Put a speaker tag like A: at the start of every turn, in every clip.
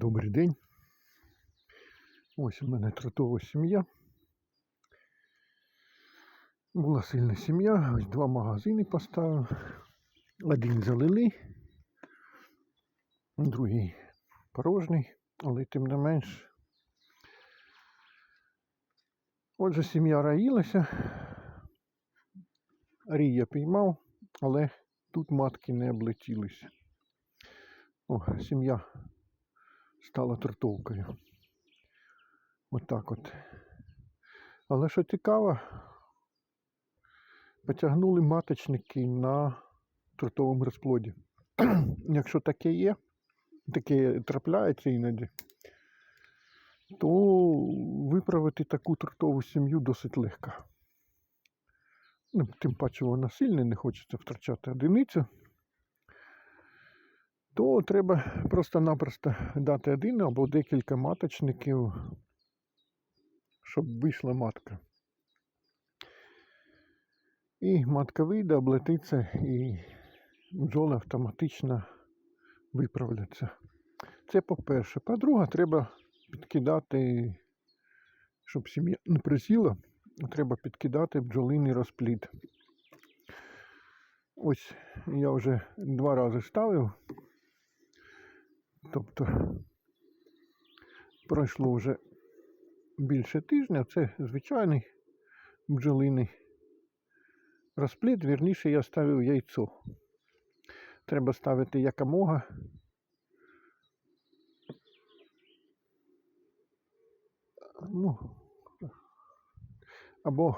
A: Добрий день. Ось у мене трутова сім'я. Була сильна сім'я, ось два магазини поставив. Один залили, другий порожній, але тим не менш. Отже, сім'я раїлася. Рій я піймав, але тут матки не облетілися. О, сім'я стала трутовкою. Отак от. Але що цікаво, потягнули маточники на трутовому розплоді. Якщо таке є, таке трапляється іноді, то виправити таку трутову сім'ю досить легко. Ну, тим паче вона сильна, не хочеться втрачати одиницю то треба просто-напросто дати один або декілька маточників, щоб вийшла матка. І матка вийде, облетиться і бджоли автоматично виправляться. Це по-перше. По-друге, треба підкидати, щоб сім'я не присіла, треба підкидати бджолиний розплід. Ось я вже два рази ставив. Тобто пройшло вже більше тижня, це звичайний бджолиний розплід, вірніше я ставив яйцо. Треба ставити якомога. Ну, або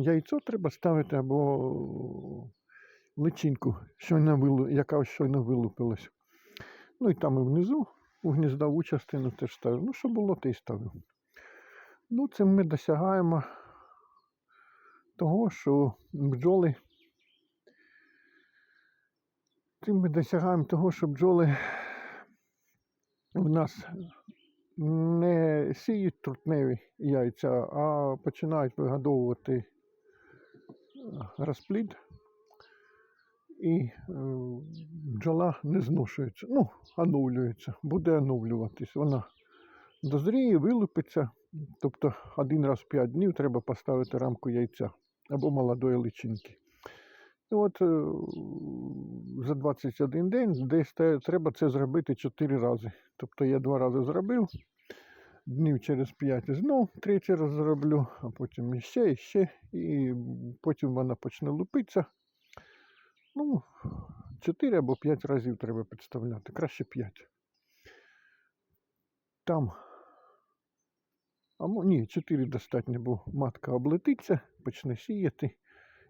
A: яйцо треба ставити, або личинку, щойно вилу, яка щойно вилупилась. Ну і там і внизу у гніздову частину теж ставив. Ну, що було, те й ставив. Ну, цим ми досягаємо того, що бджоли. Цим ми досягаємо того, що бджоли в нас не сіють трутневі яйця, а починають вигодовувати е, розплід і е, бджола не зношується. Ну, оновлюється, буде оновлюватись. Вона дозріє, вилупиться. Тобто один раз в 5 днів треба поставити рамку яйця або молодої личинки. І от е, за 21 день десь треба це зробити 4 рази. Тобто я два рази зробив, днів через 5 знов третій раз зроблю, а потім іще, іще, і потім вона почне лупитися. Ну, 4 або 5 разів треба підставляти, краще 5. Там, а ні, 4 достатньо, бо матка облетиться, почне сіяти,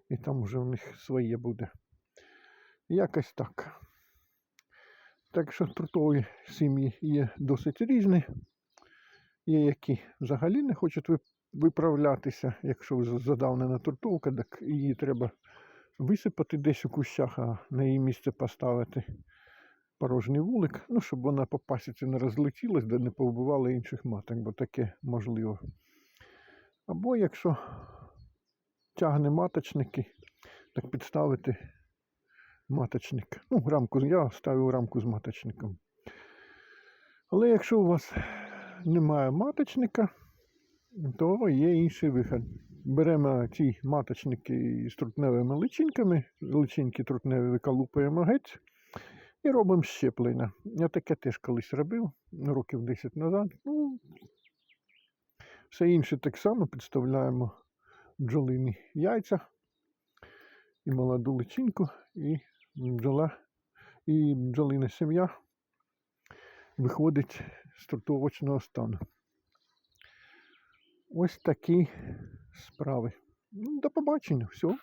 A: і там вже в них своє буде. Якось так. Так що трутові сім'ї є досить різні. Є, які взагалі не хочуть виправлятися, якщо задавнена трутовка, так її треба висипати десь у кущах, а на її місце поставити порожній вулик, ну, щоб вона по пасіці не розлетілась, де не повбивала інших маток, бо таке можливо. Або якщо тягне маточники, так підставити маточник. Ну, рамку, я ставив рамку з маточником. Але якщо у вас немає маточника, то є інший вихід. Беремо ці маточники з трутневими личинками, личинки трутневі виколупуємо геть і робимо щеплення. Я таке теж колись робив, років 10 назад. Ну, все інше так само підставляємо бджолині яйця і молоду личинку, і бджола, і бджолина сім'я виходить з трутовочного стану. Ось такі справи. Ну, До побачення. Все.